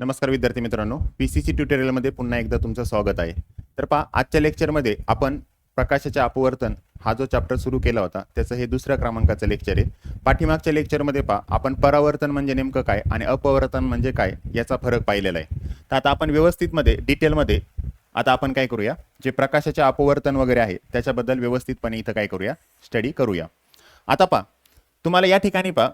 नमस्कार विद्यार्थी मित्रांनो पी सी सी ट्युटोरियलमध्ये पुन्हा एकदा तुमचं स्वागत आहे. तर पहा आजच्या लेक्चरमध्ये आपण प्रकाशाच्या अपवर्तन हा जो चॅप्टर सुरू केला होता त्याचं हे दुसऱ्या क्रमांकाचं लेक्चर आहे. पाठीमागच्या लेक्चरमध्ये पहा आपण परावर्तन म्हणजे नेमकं काय आणि अपवर्तन म्हणजे काय याचा फरक पाहिलेला आहे. तर आता आपण व्यवस्थितमध्ये डिटेलमध्ये आता आपण काय करूया? जे प्रकाशाचे अपवर्तन वगैरे आहे त्याच्याबद्दल व्यवस्थितपणे इथं काय करूया? स्टडी करूया. आता पहा तुम्हाला या ठिकाणी पहा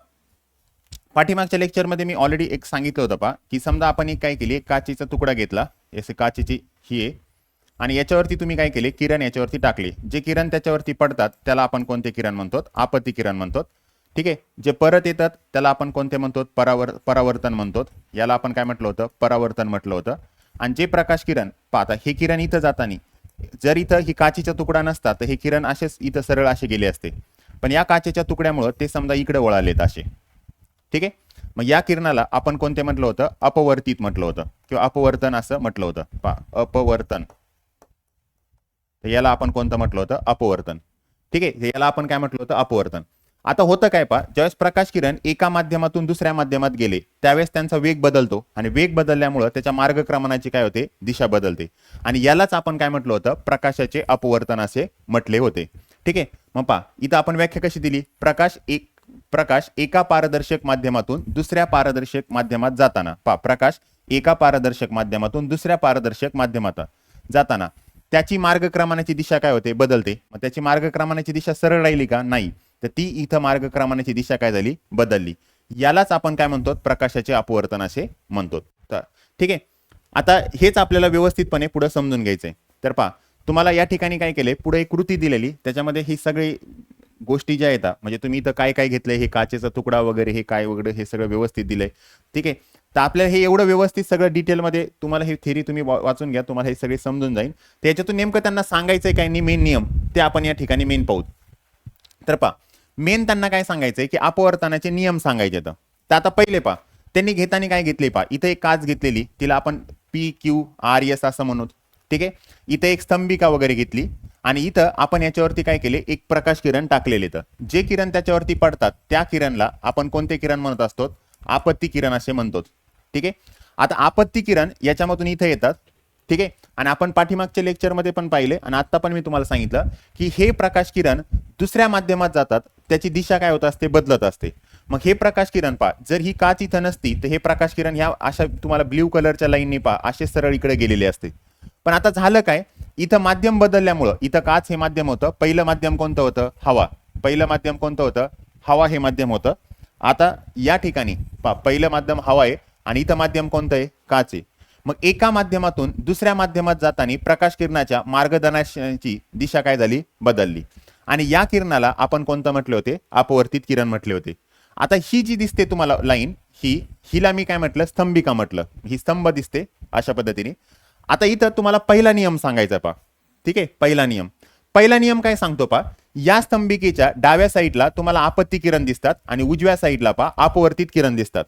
पाठीमागच्या लेक्चरमध्ये मी ऑलरेडी एक सांगितलं होतं पा की समजा आपण एक काय केली एक काचेचा तुकडा घेतला असे काचेची ही आहे आणि याच्यावरती तुम्ही काय केले किरण याच्यावरती टाकले. जे किरण त्याच्यावरती पडतात त्याला आपण कोणते किरण म्हणतो? आपत्ती किरण म्हणतो. ठीक आहे? जे परत येतात त्याला आपण कोणते म्हणतो? परावर परावर्तन म्हणतो. याला आपण काय म्हटलं होतं? परावर्तन म्हटलं होतं. आणि जे प्रकाश किरण पाहता हे किरण इथं जातानी जर इथं ही काचेचा तुकडा नसता तर हे किरण असेच इथं सरळ असे गेले असते. पण या काचेच्या तुकड्यामुळं ते समजा इकडे वळालेत असे. ठीक आहे? मग या किरणाला आपण कोणते म्हटलं होतं? अपवर्तित म्हटलं होतं. किंवा अपवर्तन असं म्हटलं होतं. पा अपवर्तन. तर याला आपण कोणतं म्हटलं होतं? अपवर्तन. ठीक आहे? याला आपण काय म्हटलं होतं? अपवर्तन. आता होतं काय पा ज्यावेळेस प्रकाश किरण एका माध्यमातून दुसऱ्या माध्यमात गेले त्यावेळेस त्यांचा वेग बदलतो. आणि वेग बदलल्यामुळं त्याच्या मार्गक्रमणाची काय होते? दिशा बदलते. आणि यालाच आपण काय म्हटलं होतं? प्रकाशाचे अपवर्तन असे म्हटले होते. ठीक आहे? मग पा इथं आपण व्याख्या कशी दिली? प्रकाश एक प्रकाश एका पारदर्शक माध्यमातून दुसऱ्या पारदर्शक माध्यमात जाताना. पा प्रकाश एका पारदर्शक माध्यमातून दुसऱ्या पारदर्शक माध्यमात जाताना. त्याची मार्गक्रमणाची दिशा काय होते? बदलते. मग त्याची मार्गक्रमणाची दिशा सरळ राहिली का? नाही. तर ती इथं मार्गक्रमणाची दिशा काय झाली? बदलली. यालाच आपण काय म्हणतो? प्रकाशाचे अपवर्तन असे म्हणतो. तर ठीक आहे. आता हेच आपल्याला व्यवस्थितपणे पुढे समजून घ्यायचंय. तर पहा तुम्हाला या ठिकाणी काय केले पुढे एक कृती दिलेली. त्याच्यामध्ये ही सगळी गोष्टी ज्या येतात म्हणजे तुम्ही इथं काय काय घेतलंय हे काचेचा तुकडा वगैरे हे काय वगैरे हे सगळं व्यवस्थित दिलंय. ठीक आहे? तर आपल्याला हे एवढं व्यवस्थित सगळं डिटेलमध्ये तुम्हाला हे थेरी तुम्ही वाचून घ्या तुम्हाला हे सगळे समजून जाईल. त्याच्यातून नेमकं त्यांना सांगायचंय काय मेन नियम ते आपण या ठिकाणी मेन पाहू. तर पा मेन त्यांना काय सांगायचंय की अपवर्तनाचे नियम सांगायचे तर तर आता पहिले पा त्यांनी घेताना काय घेतले पा इथं एक काच घेतलेली तिला आपण पी क्यू आर एस असं म्हणू. ठीक आहे? इथं एक स्तंभिका वगैरे घेतली. आणि इथं आपण याच्यावरती काय केले? एक प्रकाश किरण टाकलेले तर जे किरण त्याच्यावरती पडतात त्या किरणला आपण कोणते किरण म्हणत असतो? आपत्ती किरण असे म्हणतो. ठीक आहे? आता आपत्ती किरण याच्यामधून इथं येतात. ठीक आहे? आणि आपण पाठीमागच्या लेक्चरमध्ये पण पाहिले आणि आत्ता पण मी तुम्हाला सांगितलं की हे प्रकाश किरण दुसऱ्या माध्यमात जातात. त्याची दिशा काय होत असते? बदलत असते. मग हे प्रकाश किरण पहा. जर ही काच इथं नसती तर हे प्रकाश किरण ह्या अशा तुम्हाला ब्ल्यू कलरच्या लाईनने पहा. असे सरळ इकडे गेलेले असते. पण आता झालं काय? इथं माध्यम बदलल्यामुळं इथं काच हे माध्यम होतं पहिलं माध्यम कोणतं होतं? हवा. पहिलं माध्यम कोणतं होतं? हवा हे माध्यम होतं. आता या ठिकाणी पा पहिलं माध्यम हवा आहे आणि इथं माध्यम कोणतं आहे? काच आहे. मग एका माध्यमातून दुसऱ्या माध्यमात जाताना प्रकाश किरणाच्या मार्गदर्शनाची दिशा काय झाली? बदलली. आणि या किरणाला आपण कोणतं म्हटले होते? अपवर्तित किरण म्हटले होते. आता ही जी दिसते तुम्हाला लाईन ही हिला मी काय म्हटलं? स्तंभिका म्हटलं. ही स्तंभ दिसते अशा पद्धतीने. आता इथं तुम्हाला पहिला नियम सांगायचा पा ठीक आहे? पहिला नियम. पहिला नियम काय सांगतो पा या स्तंभिकेच्या डाव्या साईडला तुम्हाला आपत्ती किरण दिसतात आणि उजव्या साईडला पा अपवर्तित किरण दिसतात.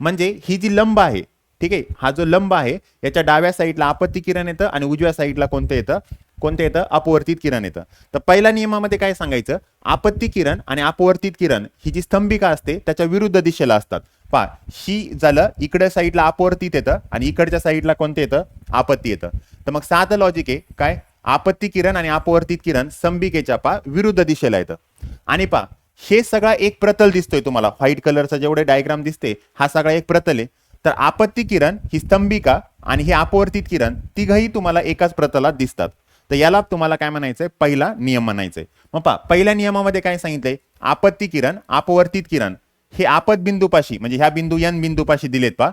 म्हणजे ही जी लंब आहे ठीक आहे? हा जो लंब आहे याच्या डाव्या साईडला आपत्ती किरण येतं आणि उजव्या साईडला कोणतं येतं? कोणतं येतं? अपवर्तित किरण येतं. तर पहिल्या नियमामध्ये काय सांगायचं? आपत्ती किरण आणि अपवर्तित किरण ही जी स्तंभिका असते त्याच्या विरुद्ध दिशेला असतात. पा ही झालं इकडच्या साईडला अपवर्तित येतं आणि इकडच्या साईडला कोणतं येतं? आपत्ती येतं. तर मग साधं लॉजिक आहे. काय? आपत्ती किरण आणि अपवर्तित किरण स्तंभिकेच्या पा विरुद्ध दिशेला येतं. आणि पा हे सगळा एक प्रतल दिसतोय तुम्हाला. व्हाईट कलरचा जेवढे डायग्राम दिसते हा सगळा एक प्रतल आहे. तर आपत्ती किरण ही स्तंभिका आणि हे अपवर्तित किरण तिघही तुम्हाला एकाच प्रतलात दिसतात. तर याला तुम्हाला काय म्हणायचंय? पहिला नियम म्हणायचंय. मग पा पहिल्या नियमामध्ये काय सांगितलंय? आपत्ती किरण अपवर्तित किरण. हे आपत बिंदूपाशी म्हणजे ह्या बिंदू एन बिंदूपाशी दिलेत पहा.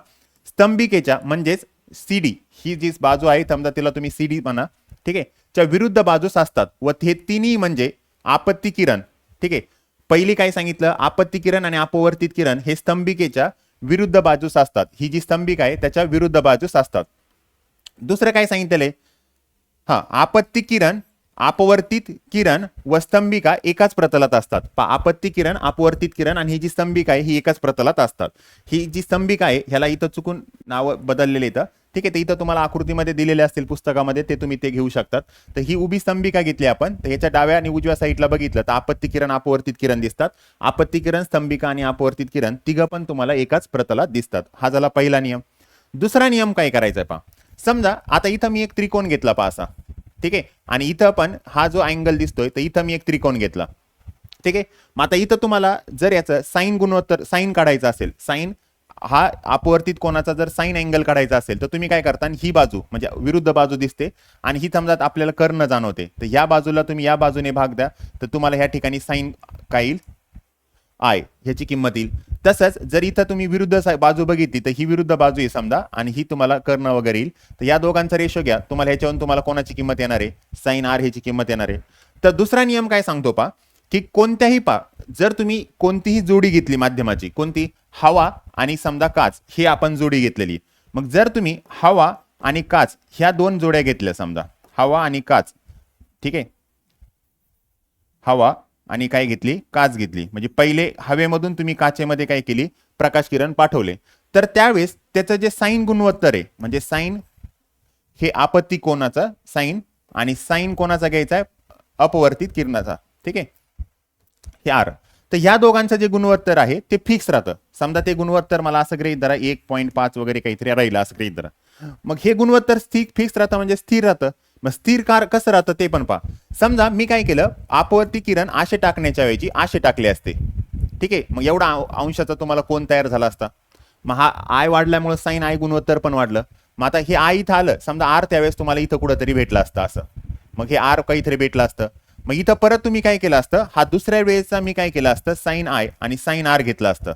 स्तंभिकेच्या म्हणजेच सीडी ही जी बाजू आहे समजा तिला तुम्ही सीडी म्हणा ठीक आहे? च्या विरुद्ध बाजूस असतात व हे तिन्ही म्हणजे आपत्ती किरण ठीक आहे? पहिली काय सांगितलं? आपत्ती किरण आणि अपवर्तित किरण हे स्तंभिकेच्या विरुद्ध बाजूस असतात ही जी स्तंभिका आहे त्याच्या विरुद्ध बाजूस असतात दुसरं काय सांगितलेलं आहे? हा आपत्ती किरण अपवर्तित किरण व स्तंभिका एकाच प्रतलात असतात. पा आपत्ती किरण अपवर्तित किरण आणि ही जी स्तंभिका आहे ही एकाच प्रतलात असतात. ही जी स्तंभिका आहे ह्याला इथं चुकून नावं बदललेली इथं ठीक आहे ते इथं तुम्हाला आकृतीमध्ये दिलेले असतील पुस्तकामध्ये ते तुम्ही ते घेऊ शकतात. तर ही उभी स्तंभिका घेतली आपण तर ह्याच्या डाव्या आणि उजव्या साईडला बघितलं तर आपत्ती किरण अपवर्तित किरण दिसतात. आपत्ती किरण स्तंभिका आणि अपवर्तित किरण तिघं पण तुम्हाला एकाच प्रतलात दिसतात. हा झाला पहिला नियम. दुसरा नियम काय करायचा आहे पहा? समजा आता इथं मी एक त्रिकोण घेतला पहा असा ठीक आहे? आणि इथं पण हा जो अँगल दिसतोय तर इथं मी एक त्रिकोण घेतला. ठीक आहे? मग आता इथं तुम्हाला जर याचं साईन गुणोत्तर साईन काढायचं असेल साईन हा अपवर्तित कोणाचा जर साईन अँगल काढायचा असेल तर तुम्ही काय करता? ही बाजू म्हणजे विरुद्ध बाजू दिसते. आणि ही समजा आपल्याला कर्ण जाणवते. तर या बाजूला तुम्ही या बाजूने भाग द्या. तर तुम्हाला ह्या ठिकाणी साईन काय येईल आय ह्याची किंमत येईल. तसंच जर इथं तुम्ही विरुद्ध बाजू बघितली तर ही विरुद्ध बाजू आहे समजा आणि ही तुम्हाला कर्ण वगैरे येईल. तर या दोघांचा रेशो घ्या. तुम्हाला ह्याच्यावरून तुम्हाला कोणाची किंमत येणार आहे? साईन आर ह्याची किंमत येणार आहे. तर दुसरा नियम काय सांगतो पा की कोणत्याही पा जर तुम्ही कोणतीही जोडी घेतली माध्यमाची कोणती? हवा आणि समजा काच ही आपण जोडी घेतलेली. मग जर तुम्ही हवा आणि काच ह्या दोन जोड्या घेतल्या समजा हवा आणि काच. ठीक आहे? हवा आणि काय घेतली? काच घेतली. म्हणजे पहिले हवेमधून तुम्ही काचेमध्ये काय केली? प्रकाश किरण पाठवले. तर त्यावेळेस त्याचं जे साईन गुणवत्तर आहे म्हणजे साईन हे आपत्ती कोणाचा साईन. आणि साईन कोणाचा घ्यायचा आहे? अपवर्तित किरणाचा. ठीक आहे? हे आर. तर ह्या दोघांचं जे गुणवत्तर आहे ते फिक्स राहतं. समजा ते गुणवत्तर मला असं गृहीत धरा एक पॉईंट पाच वगैरे काहीतरी राहिलं असं गृहीत धरा. मग हे गुणवत्तर स्थिर फिक्स राहतं म्हणजे स्थिर राहतं. मग स्थिर कार कसं राहतं ते पण पहा. समजा मी काय केलं आपवर्ती किरण आशे टाकण्याच्या ऐवजी आशे टाकले असते. ठीक आहे? मग एवढा अंशाचा तुम्हाला कोण तयार झाला असता? मग हा आय वाढल्यामुळे साईन आय गुणवत्तर पण वाढलं. मग आता हे आय इथं आलं समजा आर त्यावेळेस तुम्हाला इथं कुठंतरी भेटलं असतं असं. मग हे आर काहीतरी भेटलं असतं. मग इथं परत तुम्ही काय केलं असतं? हा दुसऱ्या वेळेचा मी काय केलं असतं? साईन आय आणि साईन आर घेतलं असतं.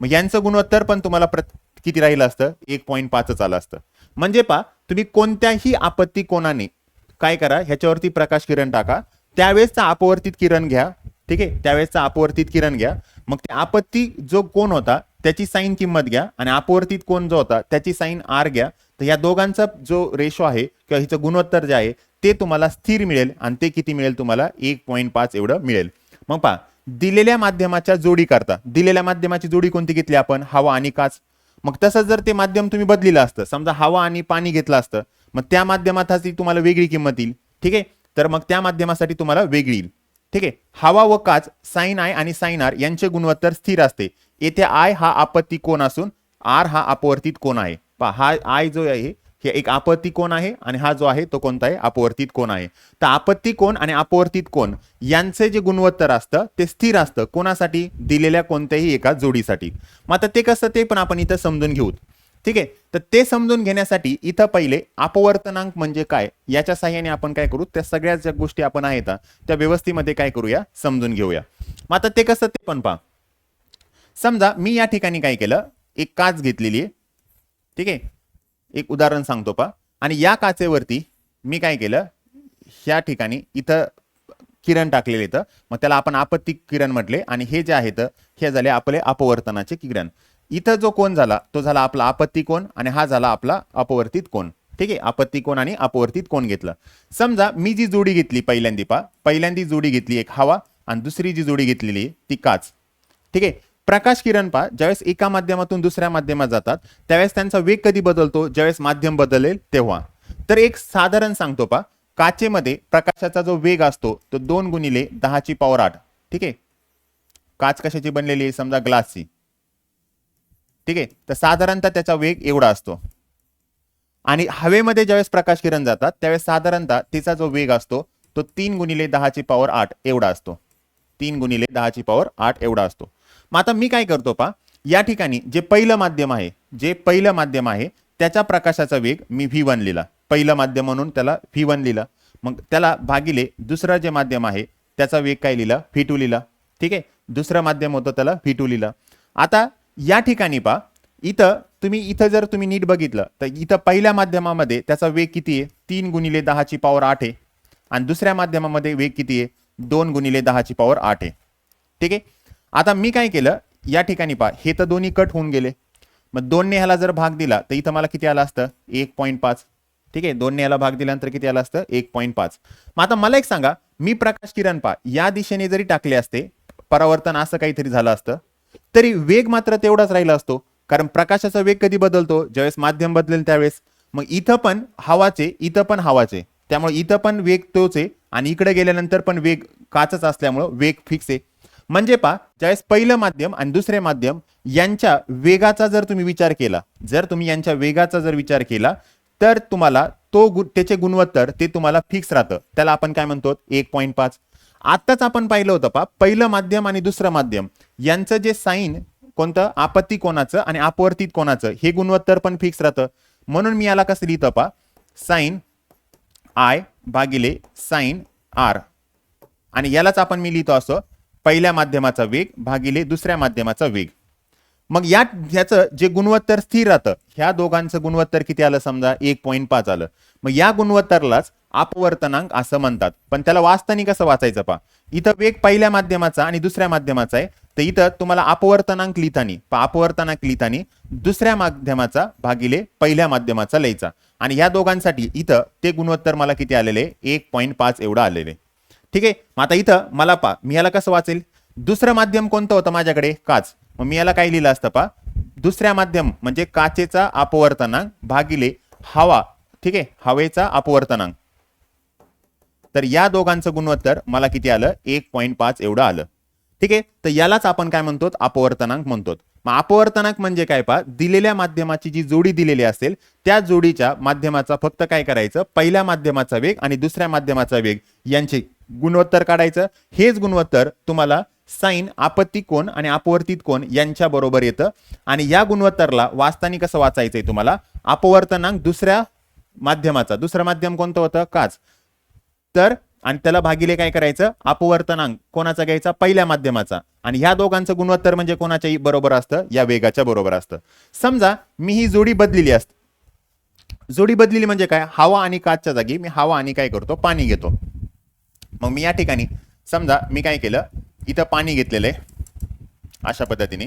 मग यांचं गुणोत्तर पण तुम्हाला प्रत किती राहिलं असतं? एक पॉईंट पाचच आलं असतं. म्हणजे पा तुम्ही कोणत्याही आपत्ती कोणाने काय करा ह्याच्यावरती प्रकाश किरण टाका. त्यावेळेसचा अपवर्तित किरण घ्या. ठीक आहे? त्यावेळेसचा अपवर्तित किरण घ्या. मग ते आपत्ती जो कोण होता त्याची साईन किंमत घ्या. आणि अपवर्तित कोण जो होता त्याची साईन आर घ्या. तर या दोघांचा जो रेशो आहे किंवा हिचं गुणोत्तर जे आहे ते तुम्हाला स्थिर मिळेल आणि ते किती मिळेल तुम्हाला? एक पॉईंट पाच एवढं मिळेल. मग पहा दिलेल्या माध्यमाच्या जोडी करता. दिलेल्या माध्यमाची जोडी कोणती घेतली आपण? हवा आणि काच. मग तसंच जर ते माध्यम तुम्ही बदलिलं असतं समजा हवा आणि पाणी घेतलं असतं मग त्या माध्यमातही तुम्हाला वेगळी किंमत येईल ठीक आहे? तर मग त्या माध्यमासाठी तुम्हाला वेगळी येईल ठीक आहे? हवा व काच साईन आय आणि साईन आर यांचे गुणवत्तर स्थिर असते. येथे आय हा आपत्ती कोण असून आर हा अपवर्तित कोण आहे. पा हा आय जो आहे हे एक आपत्ती कोण आहे आणि हा जो आहे तो कोणता आहे? अपवर्तित कोण आहे? तर आपत्ती कोण आणि अपवर्तित कोण यांचे जे गुणवत्तर असतं ते स्थिर असतं कोणासाठी? दिलेल्या कोणत्याही एका जोडीसाठी. मग आता ते कसं ते पण आपण इथं समजून घेऊ. ठीक आहे? तर ते समजून घेण्यासाठी इथं पहिले अपवर्तनांक म्हणजे काय? याच्या साह्याने आपण काय करू? त्या सगळ्या ज्या गोष्टी आपण आहेत त्या व्यवस्थेमध्ये काय करूया? समजून घेऊया. मग आता ते कसं ते पण पहा. समजा मी या ठिकाणी काय केलं? एक काच घेतलेली आहे. ठीक आहे? एक उदाहरण सांगतो पा आणि या काचेवरती मी काय केलं? ह्या ठिकाणी इथं किरण टाकलेले इथं. मग त्याला आपण आपत्ती किरण म्हटले आणि हे जे आहेत हे झाले आपले अपवर्तनाचे किरण. इथं जो कोण झाला तो झाला आपला आपत्ती कोण आणि हा झाला आपला अपवर्तित कोण ठीक आहे? आपत्ती कोण आणि अपवर्तित कोण घेतलं. समजा मी जी जोडी घेतली पहिल्यांदी पा पहिल्यांदी जोडी घेतली एक हवा आणि दुसरी जी जोडी घेतलेली ती काच. ठीक आहे? प्रकाश किरण पा ज्यावेळेस एका माध्यमातून दुसऱ्या माध्यमात जातात त्यावेळेस त्यांचा वेग कधी बदलतो? ज्यावेळेस माध्यम बदलेल तेव्हा. तर एक साधारण सांगतो पा काचेमध्ये प्रकाशाचा जो वेग असतो तो दोन गुणिले दहाची पॉवर आठ. ठीक आहे? काच कशाची बनलेली आहे? समजा ग्लासची ठीक आहे? तर साधारणतः त्याचा वेग एवढा असतो. आणि हवेमध्ये ज्यावेळेस प्रकाश किरण जातात त्यावेळेस साधारणतः तिचा जो वेग असतो तो तीन गुणिले दहाची पॉवर आठ एवढा असतो. तीन गुणिले दहाची पॉवर आठ एवढा असतो. मग आता मी काय करतो पा या ठिकाणी जे पहिलं माध्यम आहे जे पहिलं माध्यम आहे त्याच्या प्रकाशाचा वेग मी व्ही वन लिहिला. पहिलं माध्यम म्हणून त्याला व्ही वन लिहिला. मग त्याला भागिले दुसरं जे माध्यम आहे त्याचा वेग काय लिहिला? व्ही टू लिहिला. ठीक आहे? दुसरं माध्यम होतं त्याला व्ही टू लिहिला. आता या ठिकाणी पा इथं तुम्ही इथं जर तुम्ही नीट बघितलं तर इथं पहिल्या माध्यमामध्ये त्याचा वेग किती आहे? तीन गुणिले दहाची पॉवर आठ आहे. आणि दुसऱ्या माध्यमामध्ये वेग किती आहे? दोन गुणिले दहाची पॉवर आठ आहे. ठीक आहे? आता मी काय केलं? या ठिकाणी पहा हे तर दोन्ही कट होऊन गेले. मग दोनने ह्याला जर भाग दिला तर इथं मला किती आला असतं? एक पॉईंट पाच. ठीक आहे? दोनने याला भाग दिल्यानंतर किती आला असतं? एक पॉईंट पाच. मग आता मला एक सांगा मी प्रकाश किरण पा या दिशेने जरी टाकले असते परावर्तन असं काहीतरी झालं असतं तरी वेग मात्र तेवढाच राहिला असतो. कारण प्रकाशाचा वेग कधी बदलतो? ज्यावेळेस माध्यम बदलेल त्यावेळेस. मग इथं पण हवाचे इथं पण हवाचे. त्यामुळे इथं पण वेग तोच आहे आणि इकडे गेल्यानंतर पण वेग काचच असल्यामुळं वेग फिक्स आहे. म्हणजे पा ज्यावेळेस पहिलं माध्यम आणि दुसरे माध्यम यांच्या वेगाचा जर तुम्ही विचार केला जर तुम्ही यांच्या वेगाचा जर विचार केला तर तुम्हाला तो गु त्याचे गुणवत्तर ते तुम्हाला फिक्स राहतं. त्याला आपण काय म्हणतो? एक पॉईंट पाच. आत्ताच आपण पाहिलं होतं पा पहिलं माध्यम आणि दुसरं माध्यम यांचं जे साईन कोणतं? आपत्ती कोणाचं आणि अपवर्तित कोणाचं हे गुणवत्तर पण फिक्स राहतं. म्हणून मी याला कसं लिहितं पा साईन आय भागिले साईन आर आणि यालाच आपण मी लिहितो असं पहिल्या माध्यमाचा वेग भागिले दुसऱ्या माध्यमाचा वेग. मग या ह्याचं जे गुणवत्तर स्थिर राहतं ह्या दोघांचं गुणवत्तर किती आलं समजा? एक पॉईंट पाच आलं. मग या गुणवत्तरलाच अपवर्तनांक असं म्हणतात. पण त्याला वाचताना कसं वाचायचं पा इथं वेग पहिल्या माध्यमाचा आणि दुसऱ्या माध्यमाचा आहे. तर इथं तुम्हाला अपवर्तनांक लिहितानी पा अपवर्तनांक लिहितानी दुसऱ्या माध्यमाचा भागिले पहिल्या माध्यमाचा लिहायचा. आणि ह्या दोघांसाठी इथं ते गुणवत्तर मला किती आलेले? एक पॉईंट पाच एवढं आलेले. ठीक? आहे मग आता इथं मला पा मी याला कसं वाचेल? दुसरं माध्यम कोणतं होतं माझ्याकडे? काच. मग मी याला काय लिहिलं असतं पा दुसऱ्या माध्यम म्हणजे काचेचा अपवर्तनांक भागिले हवा. ठीक? आहे हवेचा अपवर्तनांक. तर या दोघांचं गुणोत्तर मला किती आलं? एक पॉईंट पाच एवढं आलं. ठीक? आहे तर यालाच आपण काय म्हणतो? अपवर्तनांक म्हणतो. मग अपवर्तनांक म्हणजे काय पा दिलेल्या माध्यमाची जी जोडी दिलेली असेल त्या जोडीच्या माध्यमाचा फक्त काय करायचं? पहिल्या माध्यमाचा वेग आणि दुसऱ्या माध्यमाचा वेग यांचे गुणोत्तर काढायचं. हेच गुणोत्तर तुम्हाला साईन आपत्ती कोण आणि अपवर्तित कोण यांच्या बरोबर येतं. आणि या गुणोत्तरला वाचताना कसं वाचायचंय तुम्हाला? अपवर्तनांक दुसऱ्या माध्यमाचा. दुसरं माध्यम कोणतं होतं? काच. तर आणि त्याला भागिले काय करायचं? अपवर्तनांक कोणाचा घ्यायचा? पहिल्या माध्यमाचा. आणि ह्या दोघांचं गुणोत्तर म्हणजे कोणाच्याही बरोबर असतं? या वेगाच्या बरोबर असतं. समजा मी ही जोडी बदलेली असते. जोडी बदलेली म्हणजे काय? हवा आणि काचच्या जागी मी हवा आणि काय करतो? पाणी घेतो. मग मी या ठिकाणी समजा मी काय केलं इथं पाणी घेतलेलं आहे अशा पद्धतीने.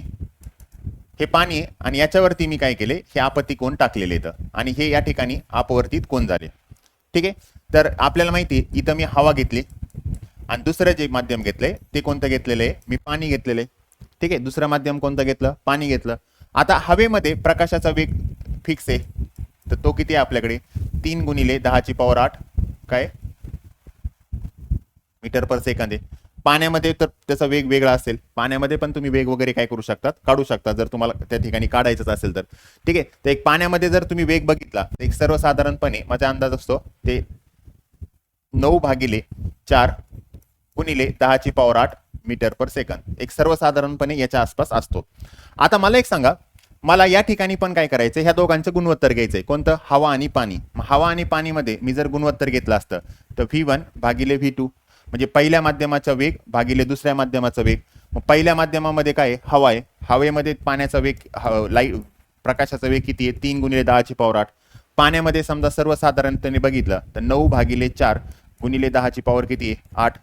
हे पाणी आणि याच्यावरती मी काय केले हे आपत्ती कोण टाकलेले इथं? आणि हे या ठिकाणी आपवर्तीत कोण झाले? ठीक आहे? तर आपल्याला माहिती आहे इथं मी हवा घेतली. आणि दुसरं जे माध्यम घेतलंय ते कोणतं घेतलेलं आहे? मी पाणी घेतलेलं आहे. ठीक आहे? दुसरं माध्यम कोणतं घेतलं? पाणी घेतलं. आता हवेमध्ये प्रकाशाचा वेग फिक्स आहे. तर तो किती आहे आपल्याकडे? तीन गुणिले दहाची पॉवर आठ. काय? मीटर पर सेकंद आहे. पाण्यामध्ये तर त्याचा वेग वेगळा असेल. पाण्यामध्ये पण तुम्ही वेग वगैरे काय करू शकतात? काढू शकता जर तुम्हाला त्या ठिकाणी काढायचंच असेल तर. ठीक आहे? तर एक पाण्यामध्ये जर तुम्ही वेग बघितला तर एक सर्वसाधारणपणे माझा अंदाज असतो ते नऊ भागिले चार गुणिले दहाची पॉवर आठ मीटर पर सेकंद एक सर्वसाधारणपणे याच्या आसपास असतो. आता मला एक सांगा मला या ठिकाणी पण काय करायचं ह्या दोघांचं गुणवत्तर घ्यायचंय. कोणतं? हवा आणि पाणी. हवा आणि पाणीमध्ये मी जर गुणवत्तर घेतलं असतं तर व्ही वन भागिले व्ही टू म्हणजे पहिल्या माध्यमाचा वेग भागिले दुसऱ्या माध्यमाचा वेग. मग पहिल्या माध्यमामध्ये काय आहे? हवा आहे. हवेमध्ये पाण्याचा वेग लाइट प्रकाशाचा वेग किती आहे? तीन गुणिले दहाची पॉवर आठ. पाण्यामध्ये समजा सर्वसाधारणपणे बघितलं तर नऊ भागिले चार गुणिले दहाची पॉवर किती आहे? आठ.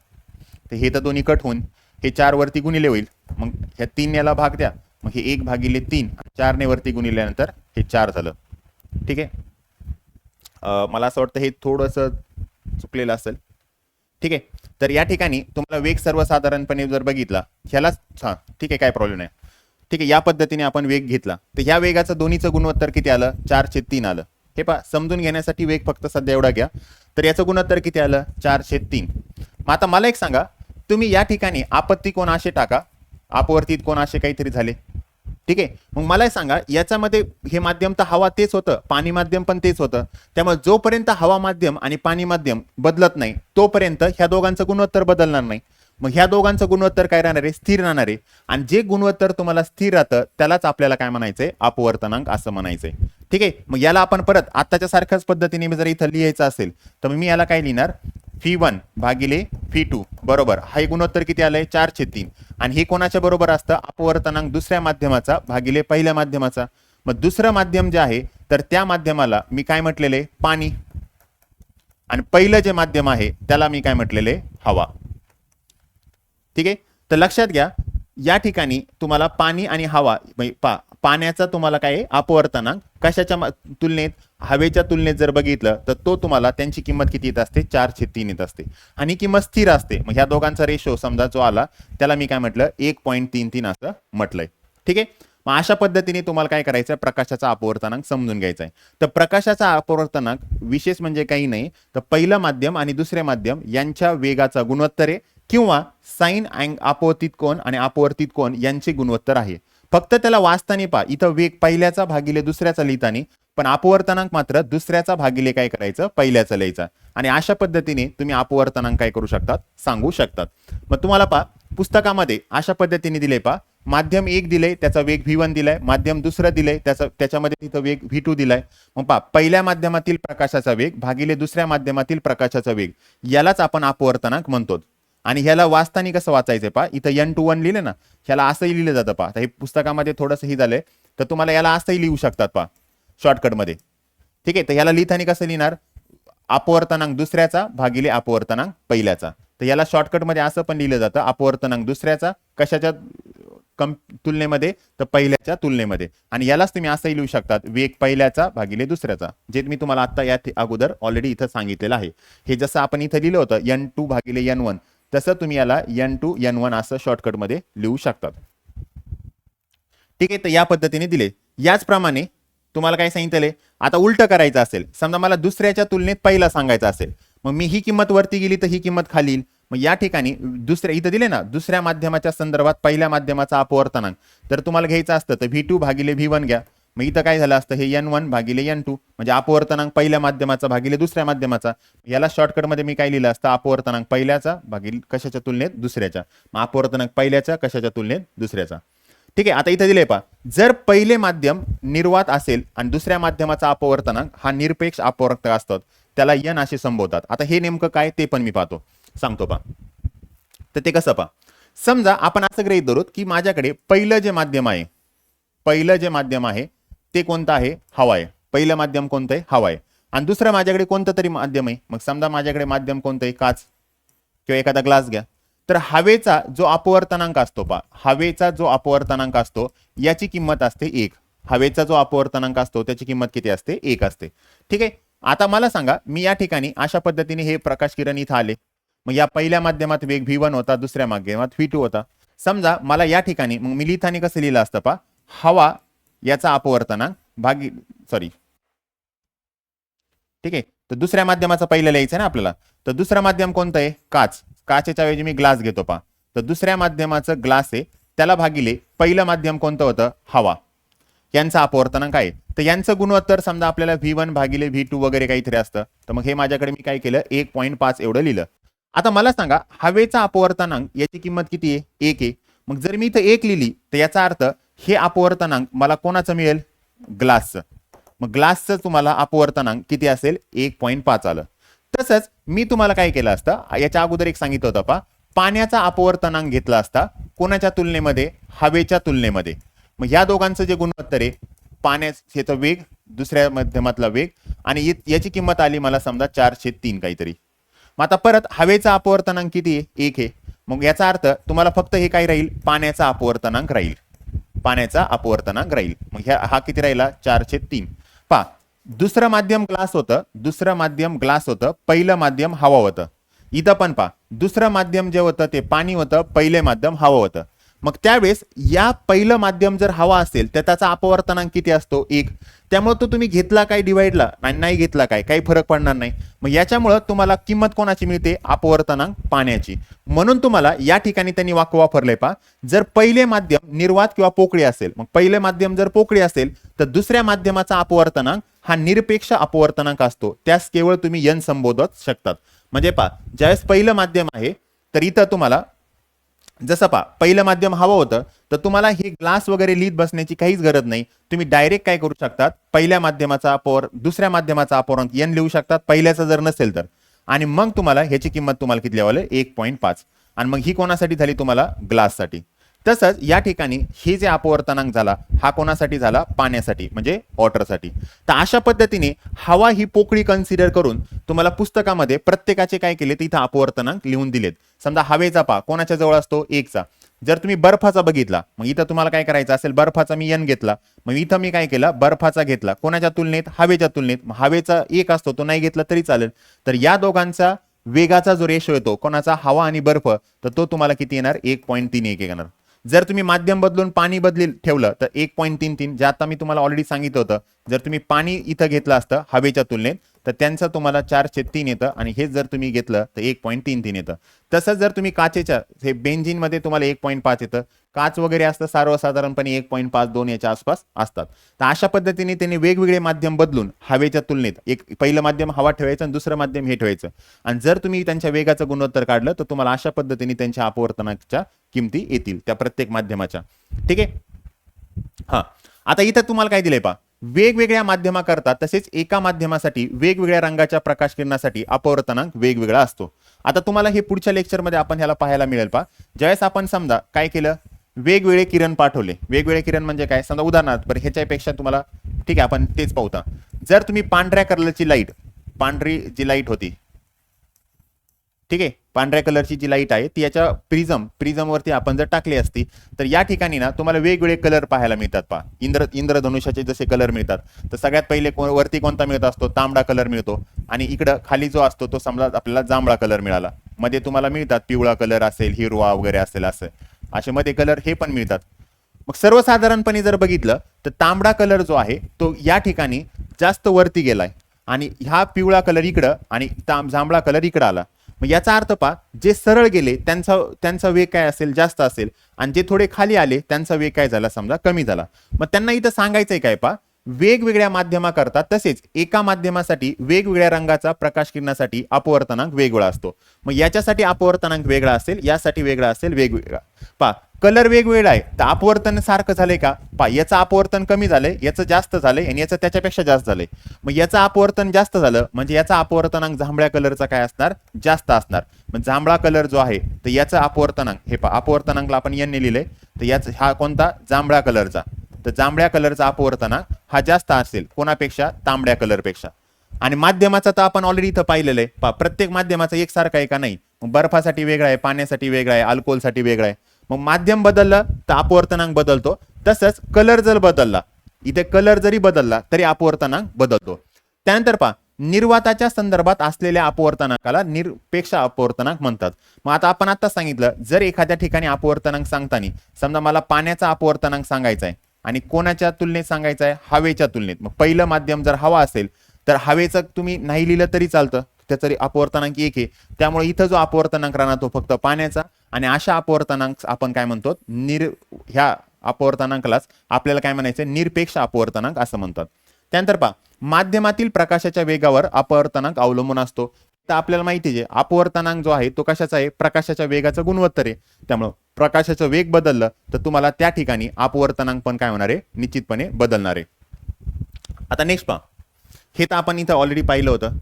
तर हे तर दोन्ही कट होऊन हे चार वरती गुणिले होईल. मग ह्या तीन याला भाग द्या. मग हे एक भागिले तीन चारने वरती गुणिल्यानंतर हे चार झालं. ठीक आहे? मला असं वाटतं हे थोडंसं चुकलेलं असेल. ठीक आहे? तर या ठिकाणी तुम्हाला वेग सर्वसाधारणपणे जर बघितला ह्यालाच हां ठीक आहे काय प्रॉब्लेम नाही. ठीक आहे या पद्धतीने आपण वेग घेतला. तर ह्या वेगाचं दोन्हीचं गुणोत्तर किती आलं? चारशे तीन आलं. हे पहा समजून घेण्यासाठी वेग फक्त सध्या एवढा घ्या. तर याचं गुणोत्तर किती आलं? चारशे तीन. मग आता मला एक सांगा तुम्ही या ठिकाणी आपत्ती कोण असे टाका? आपवर्तीत कोण असे काहीतरी झाले? ठीक आहे? मग मला सांगा याच्यामध्ये हे माध्यम तर हवा तेच होतं पाणी माध्यम पण तेच होतं. त्यामुळे जोपर्यंत हवा माध्यम आणि पाणी माध्यम बदलत नाही तोपर्यंत ह्या दोघांचं गुणोत्तर बदलणार नाही. मग ह्या दोघांचं गुणोत्तर काय राहणार आहे? स्थिर राहणार आहे. आणि जे गुणोत्तर तुम्हाला स्थिर राहतं त्यालाच आपल्याला काय म्हणायचंय? अपवर्तनांक असं म्हणायचंय. ठीक आहे? मग याला आपण परत आत्ताच्या सारख्याच पद्धतीने मी जर इथं लिहायचं असेल तर मी याला काय लिहिणार? फी वन भागिले फी टू बरोबर. हा गुणोत्तर किती आलंय? चारशे तीन. आणि हे कोणाच्या बरोबर असतं? अपवर्तनांक दुसऱ्या माध्यमाचा भागिले पहिल्या माध्यमाचा. मग दुसरं माध्यम जे आहे तर त्या माध्यमाला मी काय म्हटलेले? पाणी. आणि पहिलं जे माध्यम आहे त्याला मी काय म्हटलेले? हवा. ठीक आहे? तर लक्षात घ्या या ठिकाणी तुम्हाला पाणी आणि हवा म्हणजे पा पाण्याचा तुम्हाला काय अपवर्तनांक कशाच्या तुलनेत? हवेच्या तुलनेत जर बघितलं तर तो तुम्हाला त्यांची किंमत किती येत असते? चारशे तीन येत असते. आणि किंमत स्थिर असते. मग ह्या दोघांचा रेशो समजा जो आला त्याला मी काय म्हटलं? एक पॉईंट तीन तीन असं म्हटलंय. ठीक आहे? मग अशा पद्धतीने तुम्हाला काय करायचं आहे? प्रकाशाचा अपवर्तनांक समजून घ्यायचा आहे. तर प्रकाशाचा अपवर्तनांक विशेष म्हणजे काही नाही तर पहिलं माध्यम आणि दुसरे माध्यम यांच्या वेगाचा गुणोत्तर आहे किंवा साईन अँग अपवर्तित कोण आणि अपवर्तित कोण यांचे गुणोत्तर आहे. फक्त त्याला वाचताना पहा. इथं वेग पहिल्याचा भागिले दुसऱ्याचा लिहिताना पण अपवर्तनांक मात्र दुसऱ्याचा भागिले काय करायचं? पहिल्याचा लिहायचा. आणि अशा पद्धतीने तुम्ही अपवर्तनांक काय करू शकतात? सांगू शकतात. मग तुम्हाला पहा पुस्तकामध्ये अशा पद्धतीने दिले पहा. माध्यम एक दिले त्याचा वेग व्ही वन दिलाय. माध्यम दुसरं दिलंय त्याचा त्याच्यामध्ये तिथं वेग व्ही टू दिलाय. मग पा पहिल्या माध्यमातील प्रकाशाचा वेग भागिले दुसऱ्या माध्यमातील प्रकाशाचा वेग. यालाच आपण अपवर्तनांक म्हणतो. आणि ह्याला वाचताना कसं वाचायचंय पहा? इथं एन टू वन लिहिलं ना ह्याला असंही लिहिलं जातं पहा. हे पुस्तकामध्ये थोडंसं ही झालंय तर तुम्हाला याला असंही लिहू शकतात पहा. शॉर्टकटमध्ये. ठीक आहे तर याला लिहिताना कसं लिहिणार? अपवर्तनांक दुसऱ्याचा भागिले अपवर्तनांक पहिल्याचा. तर याला शॉर्टकटमध्ये असं पण लिहिलं जातं अपवर्तनांक दुसऱ्याचा कशाच्या कम तुलनेमध्ये? तर पहिल्याच्या तुलनेमध्ये. आणि यालाच तुम्ही असंही लिहू शकतात वेग पहिल्याचा भागिले दुसऱ्याचा जे मी तुम्हाला आता या अगोदर ऑलरेडी इथं सांगितलेलं आहे. हे जसं आपण इथं लिहिलं होतं एन टू भागिले एन वन तसं तुम्ही याला एन टू एन वन असं शॉर्टकटमध्ये लिहू शकतात. ठीक आहे तर या पद्धतीने दिले. याचप्रमाणे तुम्हाला काय सांगितले आता उलटं करायचं असेल समजा मला दुसऱ्याच्या तुलनेत पहिला सांगायचं असेल मग मी ही किंमत वरती गेली तर ही किंमत खालील मग या ठिकाणी दुसऱ्या इथं दिले ना दुसऱ्या माध्यमाच्या संदर्भात पहिल्या माध्यमाचा अपवर्तनांक तर तुम्हाला घ्यायचं असतं तर व्ही टू भागिले व्ही वन घ्या. मग इथं काय झालं असतं हे एन वन भागिले एन टू म्हणजे अपवर्तनांक पहिल्या माध्यमाचा भागिले दुसऱ्या माध्यमाचा. याला शॉर्टकटमध्ये मी काय लिहिलं असतं अपवर्तनांक पहिल्याचा भागिले कशाच्या तुलनेत दुसऱ्याच्या. मग अपवर्तनांक पहिल्याच्या कशाच्या तुलनेत दुसऱ्याचा. ठीक आहे आता इथं दिले पहा. जर पहिले माध्यम निर्वात असेल आणि दुसऱ्या माध्यमाचा अपवर्तनांक हा निरपेक्ष अपवर्तक असतात. त्याला यन असे संबोधतात. आता हे नेमकं काय ते पण मी पाहतो. सांगतो पहा. तर ते कसं पहा. समजा आपण असं गृहीत धरू की माझ्याकडे पहिलं जे माध्यम आहे पहिलं जे माध्यम आहे ते कोणतं आहे? हवा आहे पहिलं माध्यम कोणतं आहे? हवा आहे आणि दुसरं माझ्याकडे कोणतं तरी माध्यम आहे? मग समजा माझ्याकडे माध्यम कोणतं आहे? काच. किंवा एखादा ग्लास घ्या. तर हवेचा जो अपवर्तनांक असतो पा हवेचा जो अपवर्तनांक असतो याची किंमत असते एक. हवेचा जो अपवर्तनांक असतो त्याची किंमत किती असते? एक असते. ठीक आहे? आता मला सांगा मी या ठिकाणी अशा पद्धतीने हे प्रकाश किरण इथं आले. मग या पहिल्या माध्यमात वेग व्ही वन होता दुसऱ्या माध्यमात व्ही टू होता. समजा मला या ठिकाणी मग मी लिथाने कसं लिहिलं असतं पा हवा याचा अपवर्तनांक भागी सॉरी ठीक आहे? तर दुसऱ्या माध्यमाचं पहिलं लिहायचं ना आपल्याला. तर दुसरं माध्यम कोणतं आहे? काच. काचेच्या ऐवजी मी ग्लास घेतो पा तर दुसऱ्या माध्यमाचं ग्लास आहे त्याला भागिले पहिलं माध्यम कोणतं होतं? हवा. यांचा अपवर्तनांक आहे? तर यांचं गुणोत्तर समजा आपल्याला व्ही वन भागिले व्ही टू वगैरे काहीतरी असतं. तर मग हे माझ्याकडे मी काय केलं? एक पॉईंट पाच एवढं लिहिलं. आता मला सांगा हवेचा अपवर्तनांक याची किंमत किती आहे? एक आहे. मग जर मी इथं एक लिहिली तर याचा अर्थ हे अपवर्तनांक मला कोणाचं मिळेल? ग्लासचं. मग ग्लासचं तुम्हाला अपवर्तनांक किती असेल? एक पॉईंट पाच आलं. तसंच मी तुम्हाला काय केलं असतं? याच्या अगोदर एक सांगितलं होतं पा पाण्याचा अपवर्तनांक घेतला असता कोणाच्या तुलनेमध्ये? हवेच्या तुलनेमध्ये. मग या दोघांचं जे गुणोत्तर आहे पाण्याचा वेग दुसऱ्या माध्यमातला वेग आणि याची किंमत आली मला समजा चारशे तीन काहीतरी. मग आता परत हवेचा अपवर्तनांक किती आहे? एक आहे. मग याचा अर्थ तुम्हाला फक्त हे काय राहील? पाण्याचा अपवर्तनांक राहील. पाण्याचा अपवर्तनांक राहील. मग ह्या हा किती राहिला? चारशे तीन. पा दुसरं माध्यम ग्लास होतं दुसरं माध्यम ग्लास होतं पहिलं माध्यम हवा होतं. इथं पण पा दुसरं माध्यम जे होतं ते पाणी होतं पहिले माध्यम हवं होतं. मग त्यावेळेस या पहिलं माध्यम जर हवा असेल तर त्याचा अपवर्तनांक किती असतो? एक. त्यामुळे तो तुम्ही घेतला काय डिवाइडला नाही घेतला काय? काही फरक पडणार नाही. मग याच्यामुळं तुम्हाला किंमत कोणाची मिळते? अपवर्तनांक पाण्याची. म्हणून तुम्हाला या ठिकाणी त्यांनी वाक्य वापरले पा जर पहिले माध्यम निर्वात किंवा पोकळी असेल मग पहिले माध्यम जर पोकळी असेल तर दुसऱ्या माध्यमाचा अपवर्तनांक हा निरपेक्ष अपवर्तनांक असतो. त्यास केवळ तुम्ही यन संबोधत शकतात. म्हणजे पा ज्यावेळेस पहिलं माध्यम आहे तर इथं तुम्हाला जसं पा पहिलं माध्यम हवं होतं तर तुम्हाला हे ग्लास वगैरे लिहित बसण्याची काहीच गरज नाही. तुम्ही डायरेक्ट काय करू शकतात? पहिल्या माध्यमाचा अपोर दुसऱ्या माध्यमाचा अपवरांक एन लिहू शकतात पहिल्याचा जर नसेल तर. आणि मग तुम्हाला ह्याची किंमत तुम्हाला किती लिहावं एक पॉईंट पाच. आणि मग ही कोणासाठी झाली? तुम्हाला ग्लाससाठी. तसंच या ठिकाणी हे जे अपवर्तनांक झाला हा कोणासाठी झाला? पाण्यासाठी म्हणजे वॉटरसाठी. तर अशा पद्धतीने हवा ही पोकळी कन्सिडर करून तुम्हाला पुस्तकामध्ये प्रत्येकाचे काय केले? इथं अपवर्तनांक लिहून दिलेत. समजा हवेचा पा कोणाच्या जवळ असतो? एकचा. जर तुम्ही बर्फाचा बघितला मग इथं तुम्हाला काय करायचं असेल? बर्फाचा मी यन घेतला. मग इथं मी काय केलं? बर्फाचा घेतला. कोणाच्या तुलनेत? हवेच्या तुलनेत. हवेचा एक असतो तो नाही घेतला तरी चालेल. तर या दोघांचा वेगाचा जो रेशो येतो कोणाचा? हवा आणि बर्फ तर तो तुम्हाला किती येणार? एक पॉईंट तीन एक येणार. जर तुम्ही माध्यम बदलून पाणी बदली ठेवलं तर एक पॉईंट तीन तीन जे आता मी तुम्हाला ऑलरेडी सांगितलं होतं जर तुम्ही पाणी इथं घेतलं असतं हवेच्या तुलनेत तर त्यांचं तुम्हाला चारशे तीन येतं आणि हेच जर तुम्ही घेतलं तर एक पॉईंट तीन तीन येतं. तसंच जर तुम्ही काचेच्या हे बेंजिनमध्ये तुम्हाला एक पॉईंट पाच येतं. काच वगैरे असतं सर्वसाधारणपणे एक पॉईंट पाच दोन याच्या आसपास असतात. तर अशा पद्धतीने त्यांनी वेगवेगळे माध्यम बदलून हवेच्या तुलनेत एक पहिलं माध्यम हवा ठेवायचं आणि दुसरं माध्यम हे ठेवायचं. आणि जर तुम्ही त्यांच्या वेगाचं गुणोत्तर काढलं तर तुम्हाला अशा पद्धतीने त्यांच्या अपवर्तनाच्या किमती येतील त्या प्रत्येक माध्यमाच्या. ठीक आहे? हा. आता इथं तुम्हाला काय दिलंय पा वेगवेगळ्या माध्यमाकरता तसेच एका माध्यमासाठी वेगवेगळ्या रंगाच्या प्रकाश किरणासाठी अपवर्तनांक वेगवेगळा असतो. आता तुम्हाला हे पुढच्या लेक्चरमध्ये आपण ह्याला पाहायला मिळेल पा ज्यावेळेस आपण समजा काय केलं? वेगवेगळे किरण पाठवले. वेगवेगळे किरण म्हणजे काय? समजा उदाहरणार्थ बरं ह्याच्यापेक्षा तुम्हाला ठीक आहे आपण तेच पाहता जर तुम्ही पांढऱ्या कलरची लाइट पांढरी जी लाइट होती ठीक आहे पांढऱ्या कलरची जी लाइट आहे ती याच्या प्रिझम प्रिझमवरती आपण जर टाकली असती तर या ठिकाणी ना तुम्हाला वेगवेगळे कलर पाहायला मिळतात पहा. इंद्र इंद्रधनुष्याचे जसे कलर मिळतात तर सगळ्यात पहिले को- वरती कोणता मिळत असतो? तांबडा कलर मिळतो. आणि इकडं खाली जो असतो तो समजा आपल्याला जांभळा कलर मिळाला. मध्ये तुम्हाला मिळतात पिवळा कलर असेल हिरवा वगैरे असेल असं. असे मध्ये कलर हे पण मिळतात. मग सर्वसाधारणपणे जर बघितलं तर तांबडा कलर जो आहे तो या ठिकाणी जास्त वरती गेलाय. आणि ह्या पिवळा कलर इकडं आणि तांब जांभळा कलर इकडं आला. मग याचा अर्थ पा जे सरळ गेले त्यांचा त्यांचा वेग काय असेल जास्त असेल आणि जे थोडे खाली आले त्यांचा वेग काय झाला समजा कमी झाला. मग त्यांना इथं सांगायचंय काय पा वेगवेगळ्या माध्यमाकरता तसेच एका माध्यमासाठी वेगवेगळ्या रंगाचा प्रकाश किरणासाठी अपवर्तनांक वेगळा असतो. मग याच्यासाठी अपवर्तनांक वेगळा असेल यासाठी वेगळा असेल वेगवेगळा. पा कलर वेगवेगळा आहे. तर अपवर्तन सारखं झालंय का? पा याचं अपवर्तन कमी झालंय याचं जास्त झालंय आणि याचं त्याच्यापेक्षा जास्त झालंय. मग याचं अपवर्तन जास्त झालं म्हणजे याचा अपवर्तनांक जांभळ्या कलरचा काय असणार? जास्त असणार. मग जांभळा कलर जो आहे तर याचा अपवर्तनांक हे पा अपवर्तनांकला आपण यांनी लिहिलंय तर याचा हा कोणता? जांभळ्या कलरचा. तर जांभळ्या कलरचा अपवर्तनांक हा जास्त असेल. कोणापेक्षा? तांबड्या कलरपेक्षा. आणि माध्यमाचा तर आपण ऑलरेडी इथं पाहिलेलं आहे. पा प्रत्येक माध्यमाचा एकसारखा आहे का नाही? बर्फासाठी वेगळा आहे पाण्यासाठी वेगळा आहे अल्कोहोलसाठी वेगळा आहे. मग माध्यम बदललं तर अपवर्तनांक बदलतो. तसंच कलर जर बदलला इथे कलर जरी बदलला तरी अपवर्तनांक बदलतो. त्यानंतर पहा निर्वाताच्या संदर्भात असलेल्या अपवर्तनाकाला निरपेक्ष अपवर्तनांक म्हणतात. मग आता आपण आता सांगितलं जर एखाद्या ठिकाणी अपवर्तनांक सांगताना समजा मला पाण्याचा अपवर्तनांक सांगायचा आहे आणि कोणाच्या तुलनेत सांगायचं आहे हवेच्या तुलनेत. मग पहिलं माध्यम जर हवा असेल तर हवेचं तुम्ही नाही लिहिलं तरी चालतं. त्याचा अपवर्तनांक एक आहे. त्यामुळे इथं जो अपवर्तनांक राहणार तो फक्त पाण्याचा. आणि अशा अपवर्तनांक आपण काय म्हणतो? निर ह्या अपवर्तनांकालाच आपल्याला काय म्हणायचं? निरपेक्ष अपवर्तनांक असं म्हणतात. त्यानंतर पहा माध्यमातील प्रकाशाच्या वेगावर अपवर्तनांक अवलंबून असतो. तर आपल्याला माहिती आहे अपवर्तनांक जो आहे तो कशाचा आहे? प्रकाशाच्या वेगाचा गुणवत्तर आहे. त्यामुळं प्रकाशाचं वेग बदललं तर तुम्हाला त्या ठिकाणी अपवर्तनांक पण काय होणार आहे? निश्चितपणे बदलणार आहे. आता नेक्स्ट पहा. हे तर आपण इथं ऑलरेडी पाहिलं होतं.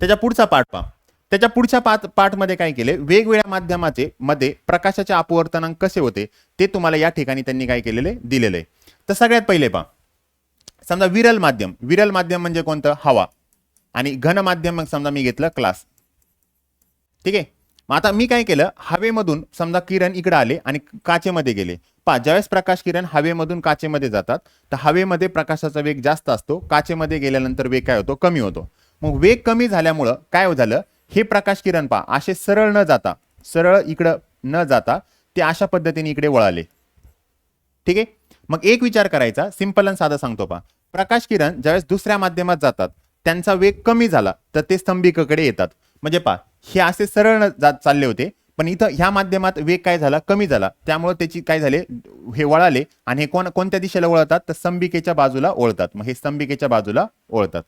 त्याच्या पुढचा पाठ पहा. त्याच्या पुढच्या पाठ पाठमध्ये काय केले? वेगवेगळ्या माध्यमाचे मध्ये प्रकाशाचे अपवर्तनांक कसे होते? ते तुम्हाला या ठिकाणी त्यांनी काय केलेले? दिलेले. आहे तर सगळ्यात पहिले पहा. समजा विरल माध्यम. विरल माध्यम म्हणजे कोणतं? हवा. आणि घन माध्यम मग समजा मी घेतलं क्लास ठीक आहे? मग आता मी काय केलं? हवेमधून समजा किरण इकडे आले आणि काचेमध्ये गेले. पहा ज्यावेळेस प्रकाश किरण हवेमधून काचेमध्ये जातात तर हवेमध्ये प्रकाशाचा वेग जास्त असतो. काचेमध्ये गेल्यानंतर वेग काय होतो? कमी होतो. मग वेग कमी झाल्यामुळं काय झालं? हे प्रकाश किरण पहा असे सरळ न जाता सरळ इकडं न जाता ते अशा पद्धतीने इकडे वळाले. ठीक आहे? मग एक विचार करायचा सिंपल आणि साधा सांगतो पा प्रकाश किरण ज्यावेळेस दुसऱ्या माध्यमात जातात त्यांचा वेग कमी झाला तर ते स्तंभिकेकडे येतात. म्हणजे पा हे असे सरळ न जात चालले होते पण इथं ह्या माध्यमात वेग काय झाला? कमी झाला. त्यामुळे त्याची काय झाले? हे वळाले आणि हे कोण कोणत्या दिशेला वळतात? तर स्तंभिकेच्या बाजूला ओळतात. मग हे स्तंभिकेच्या बाजूला ओळतात.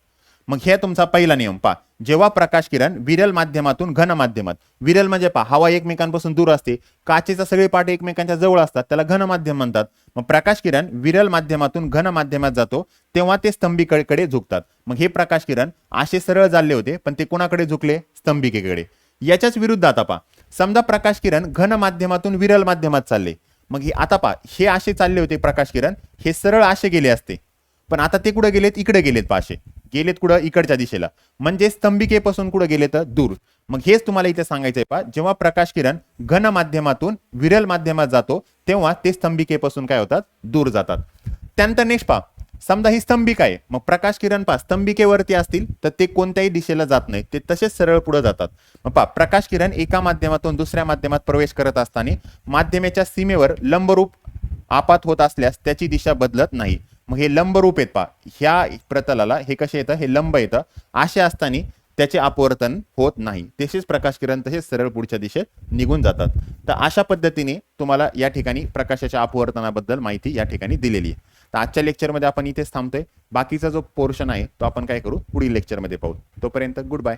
मग हे तुमचा पहिला नियम. पा जेव्हा प्रकाश किरण विरल माध्यमातून घन माध्यमात विरल म्हणजे पहा हवा एकमेकांपासून दूर असते काचेचा सगळे पाठ एकमेकांच्या जवळ असतात त्याला घन माध्यम म्हणतात. मग प्रकाश किरण विरल माध्यमातून घन माध्यमात जातो तेव्हा ते स्तंभिकेकडे झुकतात. मग हे प्रकाश किरण असे सरळ चालले होते पण ते कोणाकडे झुकले? स्तंभिकेकडे. याच्याच विरुद्ध आता पहा समजा प्रकाश किरण घन माध्यमातून विरल माध्यमात चालले मग हे आता पहा हे असे चालले होते प्रकाश किरण हे सरळ असे गेले असते. पण आता ते कुठे गेलेत? इकडे गेलेत पाशे गेलेत कुठं इकडच्या दिशेला. म्हणजे स्तंभिकेपासून कुठं गेले तर दूर. मग हेच तुम्हाला इथे सांगायचंय पहा जेव्हा प्रकाश किरण घन माध्यमातून विरल माध्यमात जातो तेव्हा ते स्तंभिकेपासून काय होतात? दूर जातात. त्यानंतर नेक्स्ट पहा. समजा ही स्तंभिका आहे. मग प्रकाश किरण पा स्तंभिकेवरती असतील तर ते कोणत्याही दिशेला जात नाही. ते तसेच सरळ पुढे जातात. मग पहा प्रकाश किरण एका माध्यमातून दुसऱ्या माध्यमात प्रवेश करत असताना माध्यमेच्या सीमेवर लंबरूप आपात होत असल्यास त्याची दिशा बदलत नाही. मग हे लंब रूप आहेत पहा. ह्या प्रतलाला हे कसे येतं? हे लंब येतं. असे असताना त्याचे अपवर्तन होत नाही. तसेच प्रकाश किरण तसेच सरळ पुढच्या दिशेत निघून जातात. तर अशा पद्धतीने तुम्हाला या ठिकाणी प्रकाशाच्या अपवर्तनाबद्दल माहिती या ठिकाणी दिलेली आहे. तर आजच्या लेक्चरमध्ये आपण इथेच थांबतोय. बाकीचा जो पोर्शन आहे तो आपण काय करू? पुढील लेक्चरमध्ये पाहू. तोपर्यंत गुड बाय